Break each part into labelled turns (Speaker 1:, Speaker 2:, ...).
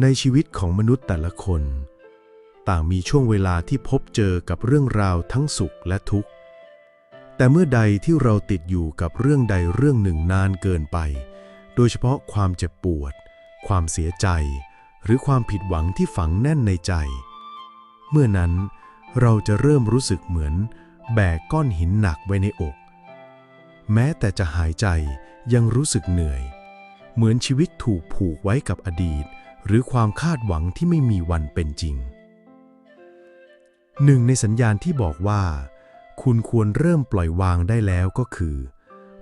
Speaker 1: ในชีวิตของมนุษย์แต่ละคน ต่างมีช่วงเวลาที่พบเจอกับเรื่องราวทั้งสุขและทุกข์ แต่เมื่อใดที่เราติดอยู่กับเรื่องใดเรื่องหนึ่งนานเกินไป โดยเฉพาะความเจ็บปวด ความเสียใจ หรือความผิดหวังที่ฝังแน่นในใจ เมื่อนั้นเราจะเริ่มรู้สึกเหมือน แบกก้อนหินหนักไว้ในอก แม้แต่จะหายใจยังรู้สึกเหนื่อย เหมือนชีวิตถูกผูกไว้กับอดีต หรือความคาดหวังที่ไม่มีวันเป็นจริง หนึ่งในสัญญาณที่บอกว่า คุณควรเริ่มปล่อยวางได้แล้วก็คือ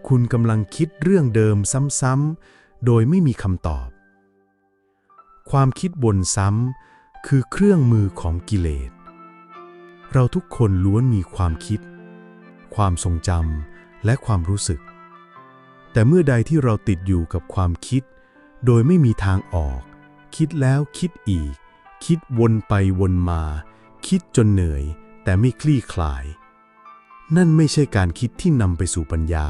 Speaker 1: คุณกำลังคิดเรื่องเดิมซ้ำๆโดยไม่มีคำตอบ ความคิดวนซ้ำคือเครื่องมือของกิเลส เราทุกคนล้วนมีความคิด ความทรงจำและความรู้สึก แต่เมื่อใดที่เราติดอยู่กับความคิด โดยไม่มีทางออก คิดแล้วคิดอีก คิดวนไปวนมา คิดจนเหนื่อย แต่ไม่คลี่คลาย นั่นไม่ใช่การคิดที่นำไปสู่ปัญญา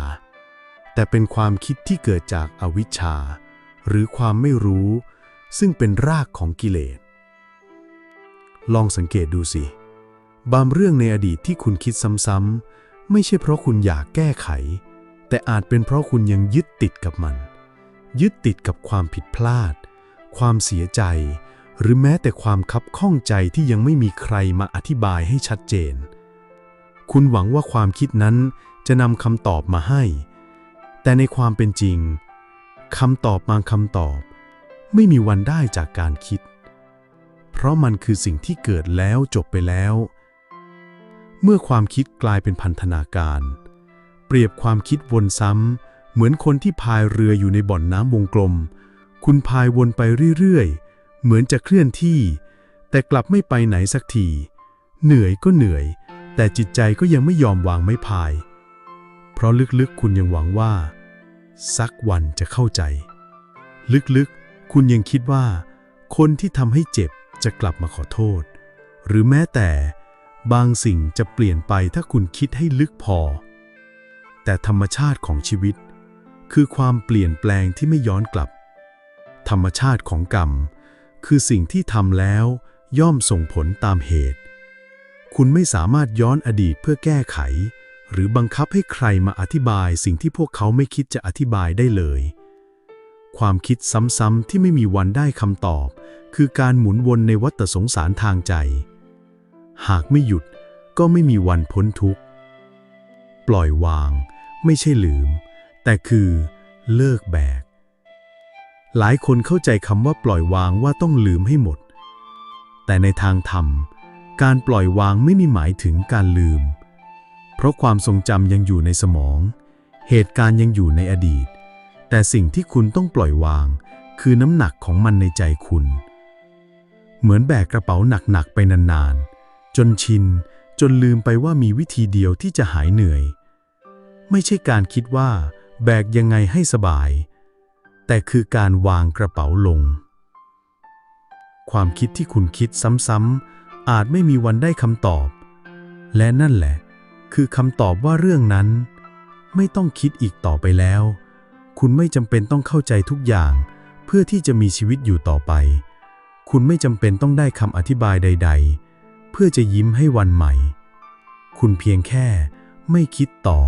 Speaker 1: แต่เป็นความคิดที่เกิดจากอวิชชา หรือความไม่รู้ ซึ่งเป็นรากของกิเลส ลองสังเกตดูสิ บางเรื่องในอดีตที่คุณคิดซ้ำๆ ไม่ใช่เพราะคุณอยากแก้ไข แต่อาจเป็นเพราะคุณยังยึดติดกับมัน ยึดติดกับความผิดพลาด ความเสียใจ หรือแม้แต่ความคับข้องใจที่ยังไม่มีใครมาอธิบายให้ชัดเจน คุณหวังว่าความคิดนั้นจะนำคำตอบมาให้ แต่ในความเป็นจริงคำตอบบางคำตอบ ไม่มีวันได้จากการคิด เพราะมันคือสิ่งที่เกิดแล้วจบไปแล้ว เมื่อความคิดกลายเป็นพันธนาการ เปรียบความคิดวนซ้ำเหมือนคนที่พายเรืออยู่ในบ่อนน้ำวงกลม คุณพายวนไปเรื่อยๆ เหมือนจะเคลื่อนที่ แต่กลับไม่ไปไหนสักที เหนื่อยก็เหนื่อย แต่จิตใจก็ยังไม่ยอมวางไม้พาย เพราะลึกๆ คุณยังหวังว่า สักวันจะเข้าใจ ลึกๆ คุณยังคิดว่า คนที่ทำให้เจ็บจะกลับมาขอโทษ หรือแม้แต่ บางสิ่งจะเปลี่ยนไปถ้าคุณคิดให้ลึกพอ แต่ธรรมชาติของชีวิต คือความเปลี่ยนแปลงที่ไม่ย้อนกลับ ธรรมชาติของกรรม คือสิ่งที่ทำแล้วย่อมส่งผลตามเหตุ คุณไม่สามารถย้อนอดีตเพื่อแก้ไข หรือบังคับให้ใครมาอธิบายสิ่งที่พวกเขาไม่คิดจะอธิบายได้เลย ความคิดซ้ำๆที่ไม่มีวันได้คำตอบ คือการหมุนวนในวัฏสงสารทางใจ หากไม่หยุดก็ไม่มีวันพ้นทุกข์ ปล่อยวาง ไม่ใช่ลืม แต่คือเลิกแบก หลายคนเข้าใจคำว่าปล่อยวางว่าต้องลืมให้หมด แต่ในทางธรรม การปล่อยวางไม่ได้หมายถึงการลืม เพราะความทรงจำยังอยู่ในสมอง เหตุการณ์ยังอยู่ในอดีต แต่สิ่งที่คุณต้องปล่อยวาง คือน้ำหนักของมันในใจคุณ เหมือนแบกกระเป๋าหนักๆไปนานๆ จนชิน จนลืมไปว่ามีวิธีเดียวที่จะหายเหนื่อย ไม่ใช่การคิดว่า แบกยังไงให้สบาย แต่คือการวางกระเป๋าลง ความคิดที่คุณคิดซ้ำๆ อาจไม่มีวันได้คำตอบ และนั่นแหละ คือคำตอบว่าเรื่องนั้น ไม่ต้องคิดอีกต่อไปแล้ว คุณไม่จำเป็นต้องเข้าใจทุกอย่าง เพื่อที่จะมีชีวิตอยู่ต่อไป คุณไม่จำเป็นต้องได้คำอธิบายใด ๆ เพื่อจะยิ้มให้วันใหม่ คุณเพียงแค่ไม่คิดต่อ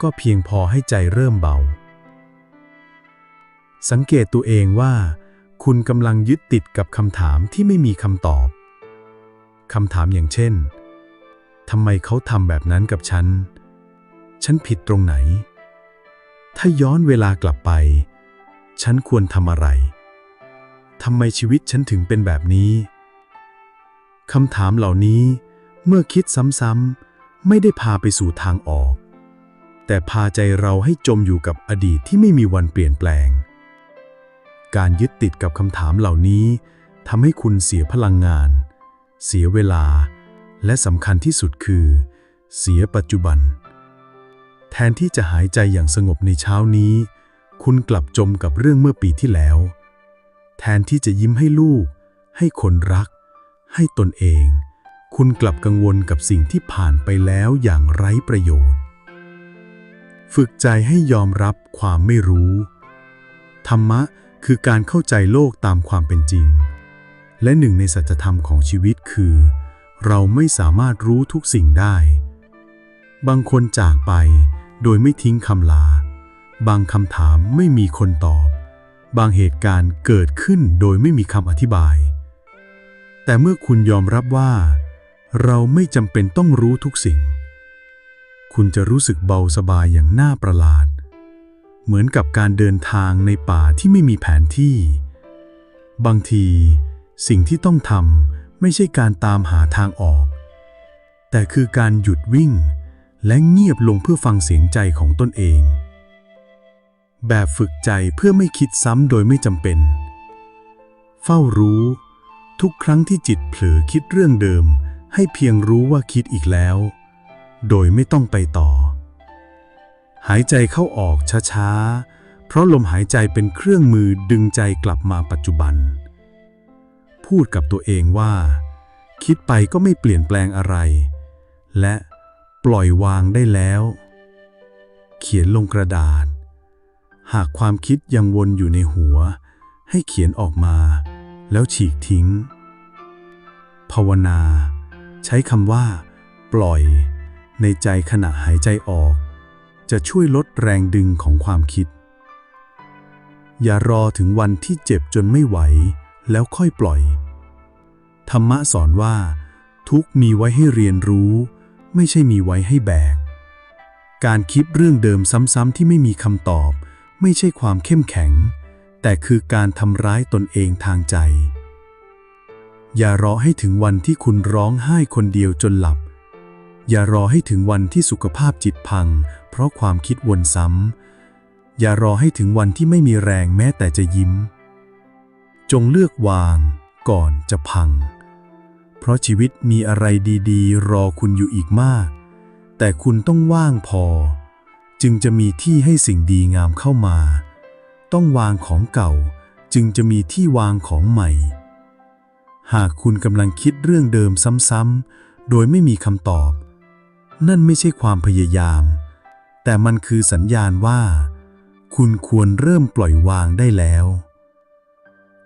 Speaker 1: ก็เพียงพอให้ใจเริ่มเบา สังเกตตัวเองว่า คุณกำลังยึดติดกับคำถามที่ไม่มีคำตอบคำถามอย่างเช่นทำไมเขาทำแบบนั้นกับฉัน ฉันผิดตรงไหน ถ้าย้อนเวลากลับไป ฉันควรทำอะไรทำไมชีวิตฉันถึงเป็นแบบนี้คำถามเหล่านี้เมื่อคิดซ้ำๆ ไม่ได้พาไปสู่ทางออก แต่พาใจเราให้จมอยู่กับอดีตที่ไม่มีวันเปลี่ยนแปลง การยึดติดกับคำถามเหล่านี้ทำให้คุณเสียพลังงาน เสียเวลา และสำคัญที่สุดคือ เสียปัจจุบัน แทนที่จะหายใจอย่างสงบในเช้านี้ คุณกลับจมกับเรื่องเมื่อปีที่แล้ว แทนที่จะยิ้มให้ลูก ให้คนรัก ให้ตนเอง คุณกลับกังวลกับสิ่งที่ผ่านไปแล้วอย่างไร้ประโยชน์ ฝึกใจให้ยอมรับความไม่รู้ ธรรมะ คือการเข้าใจโลกตามความเป็นจริง
Speaker 2: และหนึ่งในสัจธรรมของชีวิตคือ เราไม่สามารถรู้ทุกสิ่งได้ บางคนจากไปโดยไม่ทิ้งคำลา บางคำถามไม่มีคนตอบ บางเหตุการณ์เกิดขึ้นโดยไม่มีคำอธิบาย แต่เมื่อคุณยอมรับว่า เราไม่จำเป็นต้องรู้ทุกสิ่ง คุณจะรู้สึกเบาสบายอย่างน่าประหลาด เหมือนกับการเดินทางในป่าที่ไม่มีแผนที่ บางที สิ่งที่ต้องทำไม่ใช่การตามหาทางออก แต่คือการหยุดวิ่ง และเงียบลงเพื่อฟังเสียงใจของตนเอง แบบฝึกใจเพื่อไม่คิดซ้ำโดยไม่จำเป็น เฝ้ารู้ ทุกครั้งที่จิตเผลอคิดเรื่องเดิม ให้เพียงรู้ว่าคิดอีกแล้ว โดยไม่ต้องไปต่อ หายใจเข้าออกช้าๆ เพราะลมหายใจเป็นเครื่องมือดึงใจกลับมาปัจจุบัน พูดกับตัวเองว่า คิดไปก็ไม่เปลี่ยนแปลงอะไร และปล่อยวางได้แล้ว เขียนลงกระดาษ หากความคิดยังวนอยู่ในหัว ให้เขียนออกมา แล้วฉีกทิ้ง ภาวนา ใช้คำว่า ปล่อย ในใจขณะหายใจออก จะช่วยลดแรงดึงของความคิด อย่ารอถึงวันที่เจ็บจนไม่ไหว แล้วค่อยปล่อย ธรรมะสอนว่า ทุกมีไว้ให้เรียนรู้ ไม่ใช่มีไว้ให้แบก การคิดเรื่องเดิมซ้ำๆที่ไม่มีคำตอบ ไม่ใช่ความเข้มแข็ง แต่คือการทำร้ายตนเองทางใจ อย่ารอให้ถึงวันที่คุณร้องไห้คนเดียวจนหลับ อย่ารอให้ถึงวันที่สุขภาพจิตพัง ราะความคิดวนซ้ำ อย่ารอให้ถึงวันที่ไม่มีแรงแม้แต่จะยิ้ม จงเลือกวางก่อนจะพัง เพราะชีวิตมีอะไรดีๆ รอคุณอยู่อีกมาก แต่คุณต้องว่างพอ จึงจะมีที่ให้สิ่งดีงามเข้ามา ต้องวางของเก่าจึงจะมีที่วางของใหม่ หากคุณกำลังคิดเรื่องเดิมซ้ำๆ โดยไม่มีคำตอบ นั่นไม่ใช่ความพยายาม แต่มันคือสัญญาณว่า คุณควรเริ่มปล่อยวางได้แล้ว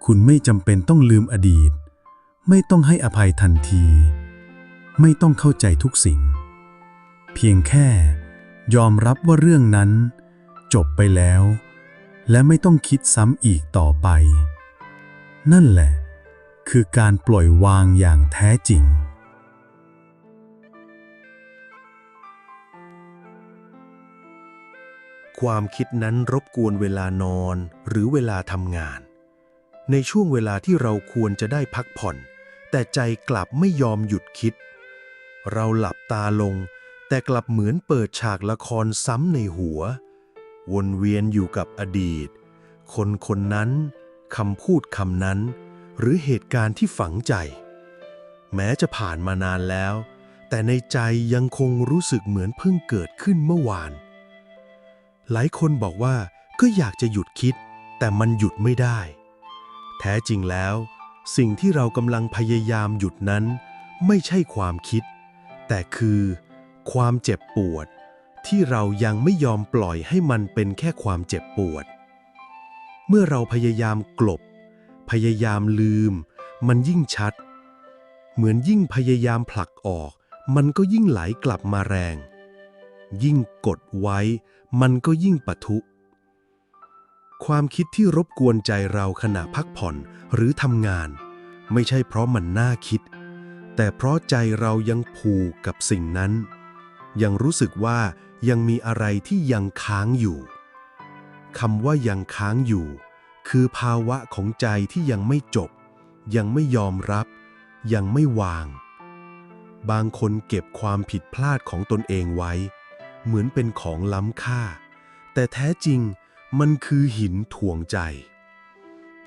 Speaker 2: คุณไม่จำเป็นต้องลืมอดีต ไม่ต้องให้อภัยทันที ไม่ต้องเข้าใจทุกสิ่ง เพียงแค่ ยอมรับว่าเรื่องนั้น จบไปแล้ว และไม่ต้องคิดซ้ำอีกต่อไป นั่นแหละ คือการปล่อยวางอย่างแท้จริง
Speaker 1: ความคิดนั้นรบกวนเวลานอนหรือเวลาทำงาน ในช่วงเวลาที่เราควรจะได้พักผ่อน แต่ใจกลับไม่ยอมหยุดคิด เราหลับตาลง แต่กลับเหมือนเปิดฉากละครซ้ำในหัว วนเวียนอยู่กับอดีต คนคนนั้นคำพูดคำนั้น หรือเหตุการณ์ที่ฝังใจ แม้จะผ่านมานานแล้ว แต่ในใจยังคงรู้สึกเหมือนเพิ่งเกิดขึ้นเมื่อวาน หลายคนบอกว่าก็อยากจะหยุดคิด แต่มันหยุดไม่ได้ แท้จริงแล้ว สิ่งที่เรากำลังพยายามหยุดนั้น ไม่ใช่ความคิด แต่คือ ความเจ็บปวด ที่เรายังไม่ยอมปล่อยให้มันเป็นแค่ความเจ็บปวด เมื่อเราพยายามกลบ พยายามลืม มันยิ่งชัด เหมือนยิ่งพยายามผลักออก มันก็ยิ่งไหลกลับมาแรง ยิ่งกดไว้ มันก็ยิ่งปะทุ ความคิดที่รบกวนใจเราขณะพักผ่อนหรือทำงาน ไม่ใช่เพราะมันน่าคิด แต่เพราะใจเรายังผูกกับสิ่งนั้น ยังรู้สึกว่ายังมีอะไรที่ยังค้างอยู่คำว่ายังค้างอยู่ คือภาวะของใจที่ยังไม่จบ ยังไม่ยอมรับ ยังไม่วาง บางคนเก็บความผิดพลาดของตนเองไว้ เหมือนเป็นของล้ำค่า แต่แท้จริงมันคือหินถ่วงใจ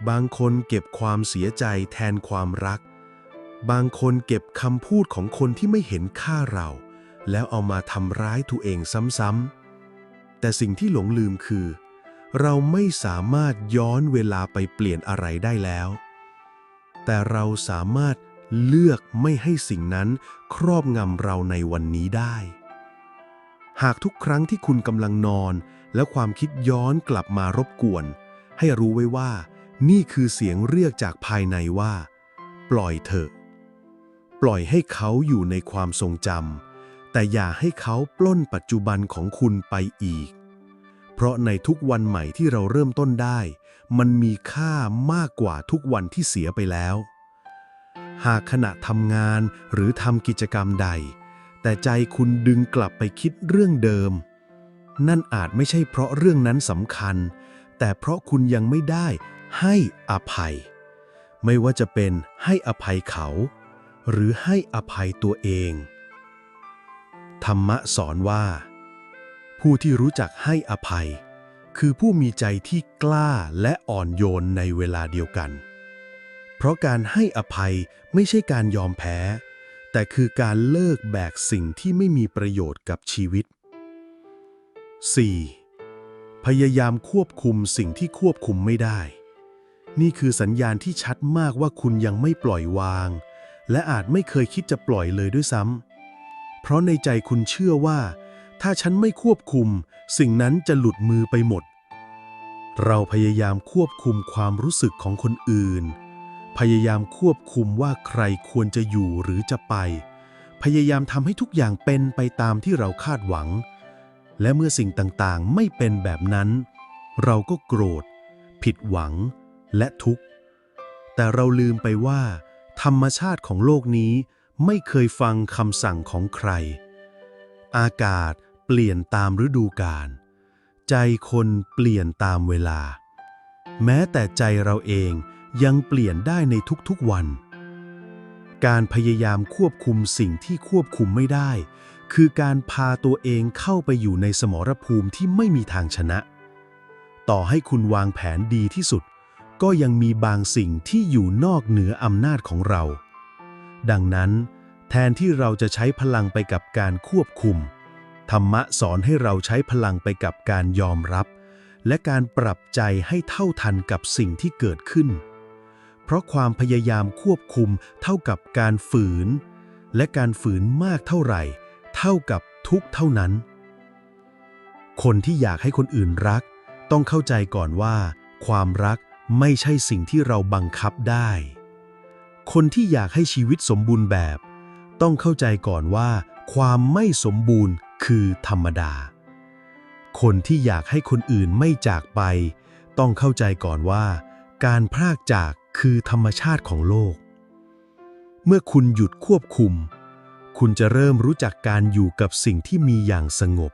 Speaker 1: บางคนเก็บความเสียใจแทนความรัก บางคนเก็บคำพูดของคนที่ไม่เห็นค่าเรา แล้วเอามาทำร้ายตัวเองซ้ำๆ แต่สิ่งที่หลงลืมคือ เราไม่สามารถย้อนเวลาไปเปลี่ยนอะไรได้แล้ว แต่เราสามารถเลือกไม่ให้สิ่งนั้นครอบงำเราในวันนี้ได้ หากทุกครั้งที่คุณกำลังนอน แล้วความคิดย้อนกลับมารบกวน ให้รู้ไว้ว่า นี่คือเสียงเรียกจากภายในว่า ปล่อยเถอะ ปล่อยให้เขาอยู่ในความทรงจำแต่อย่าให้เขาปล้นปัจจุบันของคุณไปอีก เพราะในทุกวันใหม่ที่เราเริ่มต้นได้ มันมีค่ามากกว่าทุกวันที่เสียไปแล้ว หากขณะทำงานหรือทำกิจกรรมใด แต่ใจคุณดึงกลับไปคิดเรื่องเดิม นั่นอาจไม่ใช่เพราะเรื่องนั้นสำคัญ แต่เพราะคุณยังไม่ได้ให้อภัย ไม่ว่าจะเป็นให้อภัยเขา หรือให้อภัยตัวเอง ธรรมะสอนว่า ผู้ที่รู้จักให้อภัย คือผู้มีใจที่กล้าและอ่อนโยนในเวลาเดียวกัน เพราะการให้อภัยไม่ใช่การยอมแพ้ แต่คือการเลิกแบกสิ่งที่ไม่มีประโยชน์กับชีวิต 4. พยายามควบคุมสิ่งที่ควบคุมไม่ได้ นี่คือสัญญาณที่ชัดมากว่าคุณยังไม่ปล่อยวาง และอาจไม่เคยคิดจะปล่อยเลยด้วยซ้ำ เพราะในใจคุณเชื่อว่า ถ้าฉันไม่ควบคุม สิ่งนั้นจะหลุดมือไปหมด เราพยายามควบคุมความรู้สึกของคนอื่น พยายามควบคุมว่าใครควรจะอยู่หรือจะไป พยายามทำให้ทุกอย่างเป็นไปตามที่เราคาดหวัง และเมื่อสิ่งต่างๆ ไม่เป็นแบบนั้น เราก็โกรธ ผิดหวัง และทุกข์ แต่เราลืมไปว่า ธรรมชาติของโลกนี้ไม่เคยฟังคำสั่งของใคร อากาศเปลี่ยนตามฤดูกาล ใจคนเปลี่ยนตามเวลา แม้แต่ใจเราเอง ยังเปลี่ยนได้ในทุกๆวัน การพยายามควบคุมสิ่งที่ควบคุมไม่ได้ คือการพาตัวเองเข้าไปอยู่ในสมรภูมิที่ไม่มีทางชนะ ต่อให้คุณวางแผนดีที่สุด ก็ยังมีบางสิ่งที่อยู่นอกเหนืออำนาจของเรา ดังนั้น แทนที่เราจะใช้พลังไปกับการควบคุม ธรรมะสอนให้เราใช้พลังไปกับการยอมรับ และการปรับใจให้เท่าทันกับสิ่งที่เกิดขึ้น เพราะความพยายามควบคุมเท่ากับการฝืน และการฝืนมากเท่าไหร่ เท่ากับทุกเท่านั้น คนที่อยากให้คนอื่นรัก ต้องเข้าใจก่อนว่า ความรักไม่ใช่สิ่งที่เราบังคับได้ คนที่อยากให้ชีวิตสมบูรณ์แบบ ต้องเข้าใจก่อนว่า ความไม่สมบูรณ์คือธรรมดา คนที่อยากให้คนอื่นไม่จากไป ต้องเข้าใจก่อนว่า การพรากจาก คือธรรมชาติของโลก เมื่อคุณหยุดควบคุม คุณจะเริ่มรู้จักการอยู่กับสิ่งที่มีอย่างสงบ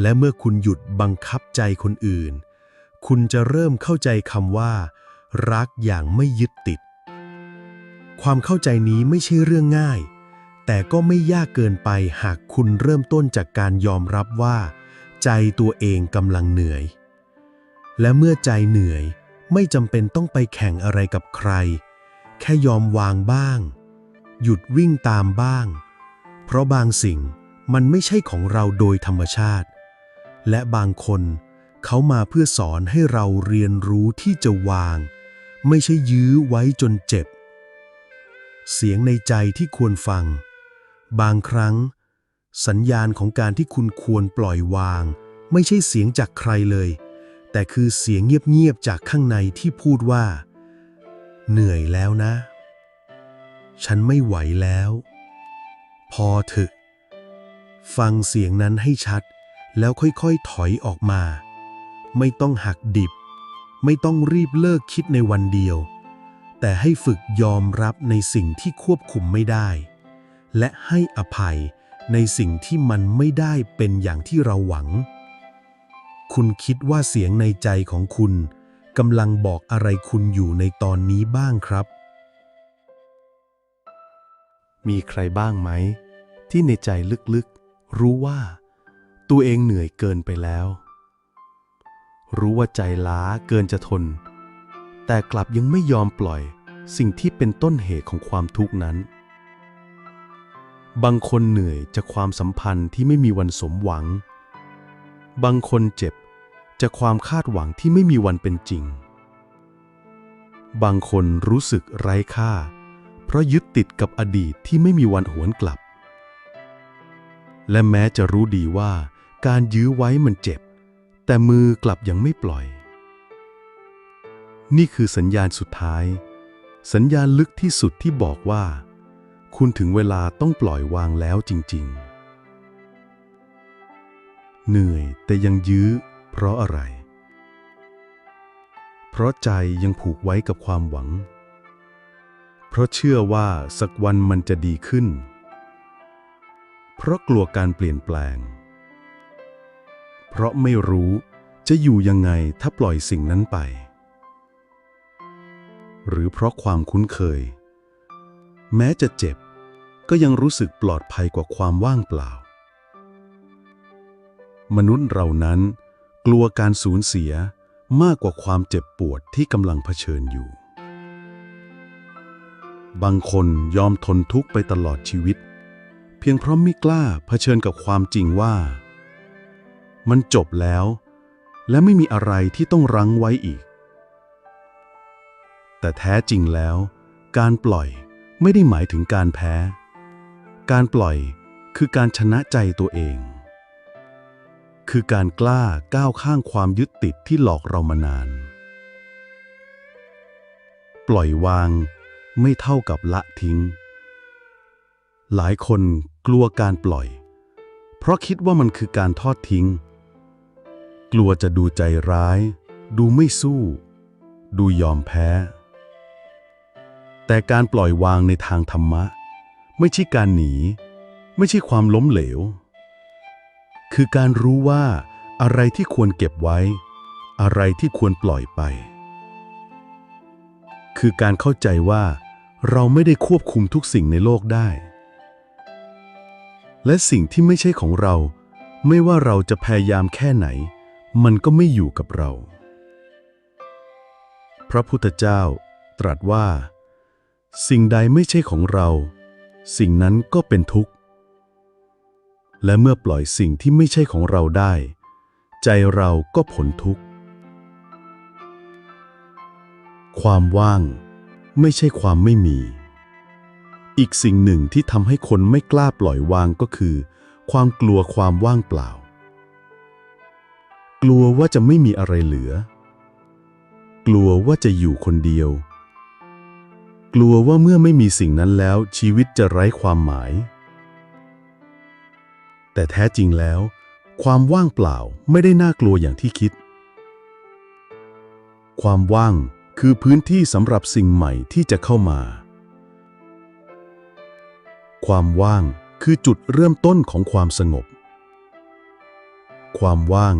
Speaker 1: และเมื่อคุณหยุดบังคับใจคนอื่น คุณจะเริ่มเข้าใจคำว่า รักอย่างไม่ยึดติด ความเข้าใจนี้ไม่ใช่เรื่องง่าย แต่ก็ไม่ยากเกินไปหากคุณเริ่มต้นจากการยอมรับว่า ใจตัวเองกำลังเหนื่อย และเมื่อใจเหนื่อย ไม่จำเป็นต้องไปแข่งอะไรกับใคร แค่ยอมวางบ้าง หยุดวิ่งตามบ้าง เพราะบางสิ่งมันไม่ใช่ของเราโดยธรรมชาติ และบางคนเขามาเพื่อสอนให้เราเรียนรู้ที่จะวาง ไม่ใช่ยื้อไว้จนเจ็บ เสียงในใจที่ควรฟัง บางครั้ง สัญญาณของการที่คุณควรปล่อยวาง ไม่ใช่เสียงจากใครเลย แต่คือเสียงเงียบๆจากข้างในที่พูดว่า เหนื่อยแล้วนะ ฉันไม่ไหวแล้ว พอเถอะ ฟังเสียงนั้นให้ชัด แล้วค่อยๆถอยออกมา ไม่ต้องหักดิบ ไม่ต้องรีบเลิกคิดในวันเดียว แต่ให้ฝึกยอมรับในสิ่งที่ควบคุมไม่ได้ และให้อภัยในสิ่งที่มันไม่ได้เป็นอย่างที่เราหวัง คุณคิดว่าเสียงในใจของคุณกำลังบอกอะไรคุณอยู่ในตอนนี้บ้างครับ มีใครบ้างไหม ที่ในใจลึกๆ รู้ว่า ตัวเองเหนื่อยเกินไปแล้ว รู้ว่าใจล้าเกินจะทน แต่กลับยังไม่ยอมปล่อยสิ่งที่เป็นต้นเหตุของความทุกข์นั้น บางคนเหนื่อยจากความสัมพันธ์ที่ไม่มีวันสมหวัง บางคนเจ็บจากความคาดหวังที่ไม่มีวันเป็นจริง บางคนรู้สึกไร้ค่า เพราะยึดติดกับอดีตที่ไม่มีวันหวนกลับ และแม้จะรู้ดีว่าการยื้อไว้มันเจ็บ แต่มือกลับยังไม่ปล่อย นี่คือสัญญาณสุดท้าย สัญญาณลึกที่สุดที่บอกว่า คุณถึงเวลาต้องปล่อยวางแล้วจริง ๆ เหนื่อยแต่ยังยื้อ เพราะอะไร เพราะใจยังผูกไว้กับความหวัง เพราะเชื่อว่าสักวันมันจะดีขึ้น เพราะกลัวการเปลี่ยนแปลง เพราะไม่รู้จะอยู่ยังไงถ้าปล่อยสิ่งนั้นไป หรือเพราะความคุ้นเคย แม้จะเจ็บก็ยังรู้สึกปลอดภัยกว่าความว่างเปล่า มนุษย์เรานั้น กลัวการสูญเสียมากกว่าความเจ็บปวดที่กำลังเผชิญอยู่ บางคนยอมทนทุกข์ไปตลอดชีวิต เพียงเพราะไม่กล้าเผชิญกับความจริงว่า มันจบแล้ว และไม่มีอะไรที่ต้องรั้งไว้อีก แต่แท้จริงแล้ว การปล่อยไม่ได้หมายถึงการแพ้ การปล่อยคือการชนะใจตัวเอง คือการกล้าก้าวข้างความยึดติดที่หลอกเรามานาน ปล่อยวางไม่เท่ากับละทิ้ง หลายคนกลัวการปล่อย เพราะคิดว่ามันคือการทอดทิ้ง กลัวจะดูใจร้าย ดูไม่สู้ ดูยอมแพ้ แต่การปล่อยวางในทางธรรมะ ไม่ใช่การหนี ไม่ใช่ความล้มเหลว คือการรู้ว่าอะไรที่ควรเก็บไว้ อะไรที่ควรปล่อยไป คือการเข้าใจว่าเราไม่ได้ควบคุมทุกสิ่งในโลกได้ และสิ่งที่ไม่ใช่ของเรา ไม่ว่าเราจะพยายามแค่ไหน มันก็ไม่อยู่กับเรา พระพุทธเจ้าตรัสว่า สิ่งใดไม่ใช่ของเรา สิ่งนั้นก็เป็นทุกข์ และเมื่อปล่อยสิ่งที่ไม่ใช่ของเราได้ ใจเราก็พ้นทุกข์ ความว่างไม่ใช่ความไม่มี อีกสิ่งหนึ่งที่ทำให้คนไม่กล้าปล่อยวางก็คือ ความกลัวความว่างเปล่า กลัวว่าจะไม่มีอะไรเหลือ กลัวว่าจะอยู่คนเดียว กลัวว่าเมื่อไม่มีสิ่งนั้นแล้วชีวิตจะไร้ความหมาย แต่แท้จริงแล้ว ความว่างเปล่าไม่ได้น่ากลัวอย่างที่คิด ความว่างคือพื้นที่สำหรับสิ่งใหม่ที่จะเข้ามา ความว่างคือจุดเริ่มต้นของความสงบ ความว่าง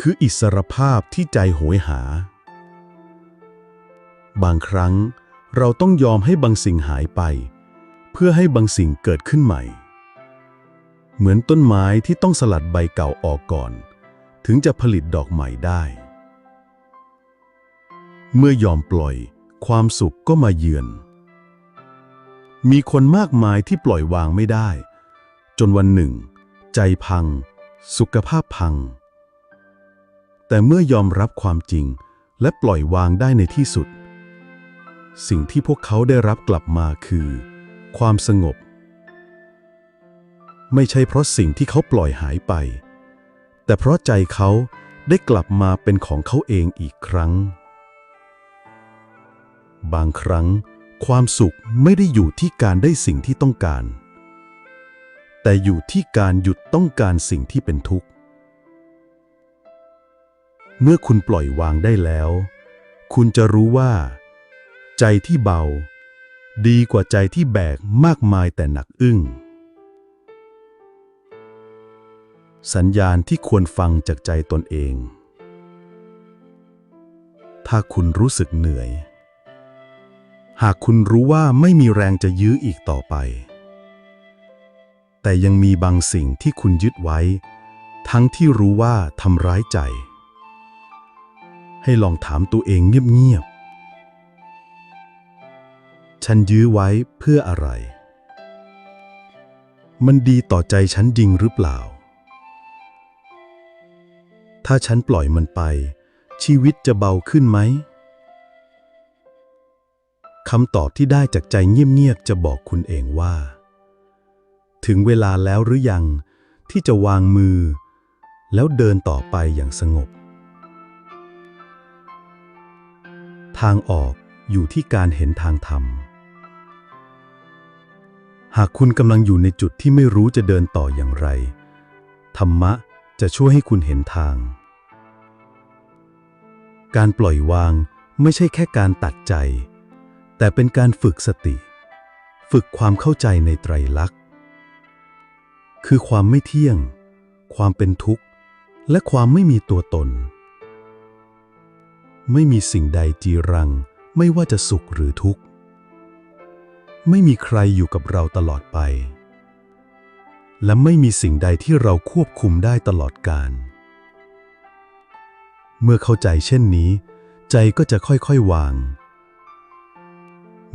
Speaker 1: คืออิสรภาพที่ใจโหยหา บางครั้งเราต้องยอมให้บางสิ่งหายไป เพื่อให้บางสิ่งเกิดขึ้นใหม่ เหมือนต้นไม้ที่ต้องสลัดใบเก่าออกก่อน ถึงจะผลิตดอกใหม่ได้ เมื่อยอมปล่อย ความสุขก็มาเยือน มีคนมากมายที่ปล่อยวางไม่ได้ จนวันหนึ่ง ใจพัง สุขภาพพัง แต่เมื่อยอมรับความจริงและปล่อยวางได้ในที่สุด สิ่งที่พวกเขาได้รับกลับมาคือ ความสงบ ไม่ใช่เพราะสิ่งที่เขาปล่อยหายไป แต่เพราะใจเขาได้กลับมาเป็นของเขาเองอีกครั้ง บางครั้ง ความสุขไม่ได้อยู่ที่การได้สิ่งที่ต้องการ แต่อยู่ที่การหยุดต้องการสิ่งที่เป็นทุกข์ เมื่อคุณปล่อยวางได้แล้ว คุณจะรู้ว่า ใจที่เบา ดีกว่าใจที่แบกมากมายแต่หนักอึ้ง สัญญาณที่ควรฟังจากใจตนเอง ถ้าคุณรู้สึกเหนื่อย หากคุณรู้ว่าไม่มีแรงจะยื้ออีกต่อไป แต่ยังมีบางสิ่งที่คุณยึดไว้ ทั้งที่รู้ว่าทำร้ายใจ ให้ลองถามตัวเองเงียบๆ ฉันยื้อไว้เพื่ออะไร มันดีต่อใจฉันจริงหรือเปล่า ถ้าฉันปล่อยมันไป ชีวิตจะเบาขึ้นไหมคำตอบที่ได้จากใจเงียบๆจะบอกคุณเองว่า ถึงเวลาแล้วหรือยังที่จะวางมือ แล้วเดินต่อไปอย่างสงบ ทางออก
Speaker 2: อยู่ที่การเห็นทางธรรม หากคุณกำลังอยู่ในจุดที่ไม่รู้จะเดินต่ออย่างไร ธรรมะ จะช่วยให้คุณเห็นทาง การปล่อยวางไม่ใช่แค่การตัดใจ แต่เป็นการฝึกสติ ฝึกความเข้าใจในไตรลักษณ์ คือความไม่เที่ยง ความเป็นทุกข์ และความไม่มีตัวตน ไม่มีสิ่งใดจีรัง ไม่ว่าจะสุขหรือทุกข์ ไม่มีใครอยู่กับเราตลอดไป และไม่มีสิ่งใดที่เราควบคุมได้ตลอดกาลเมื่อเข้าใจเช่นนี้ ใจก็จะค่อยๆวาง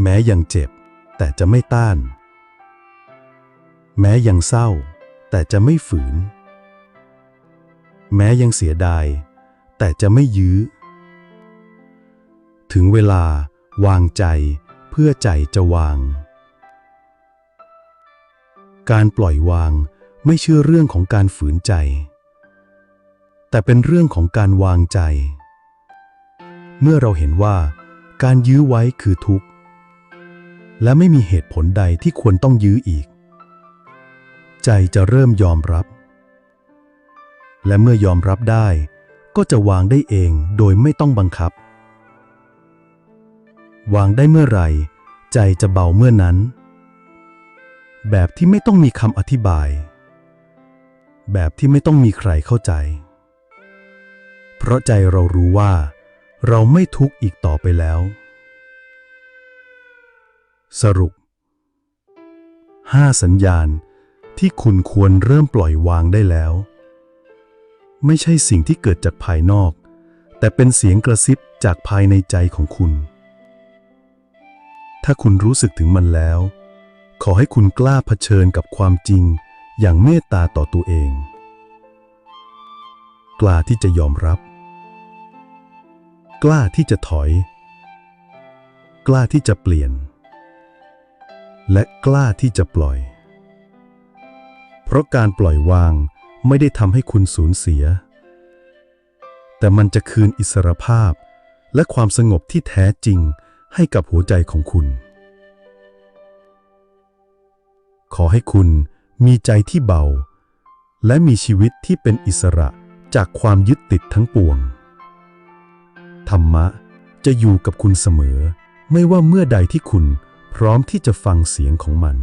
Speaker 2: แม้ยังเจ็บ แต่จะไม่ต้าน แม้ยังเศร้า แต่จะไม่ฝืน แม้ยังเสียดาย แต่จะไม่ยื้อ ถึงเวลาวางใจเพื่อใจจะวาง การปล่อยวางไม่เชื่อเรื่องของการฝืนใจ แต่เป็นเรื่องของการวางใจ เมื่อเราเห็นว่า การยื้อไว้คือทุกข์ และไม่มีเหตุผลใดที่ควรต้องยื้ออีก ใจจะเริ่มยอมรับ และเมื่อยอมรับได้ก็จะวางได้เองโดยไม่ต้องบังคับ วางได้เมื่อไหร่ ใจจะเบาเมื่อนั้น แบบที่ไม่ต้องมีคำอธิบาย แบบที่ไม่ต้องมีใครเข้าใจ เพราะใจเรารู้ว่า เราไม่ทุกข์อีกต่อไปแล้ว สรุป 5 สัญญาณที่คุณควรเริ่มปล่อยวางได้แล้ว ไม่ใช่สิ่งที่เกิดจากภายนอก แต่เป็นเสียงกระซิบจากภายในใจของคุณ ถ้าคุณรู้สึกถึงมันแล้ว ขอให้คุณกล้าเผชิญกับความจริง อย่างเมตตาต่อตัวเอง กล้าที่จะยอมรับ กล้าที่จะถอย กล้าที่จะเปลี่ยน และกล้าที่จะปล่อย เพราะการปล่อยวางไม่ได้ทำให้คุณสูญเสีย แต่มันจะคืนอิสรภาพและความสงบที่แท้จริงให้กับหัวใจของคุณ อให้คุณมีใจที่เบา และมีชีวิตที่เป็นอิสระจากความยึดติดทั้งปวง ธรรมะจะอยู่กับคุณเสมอ ไม่ว่าเมื่อใดที่คุณพร้อมที่จะฟังเสียงของมัน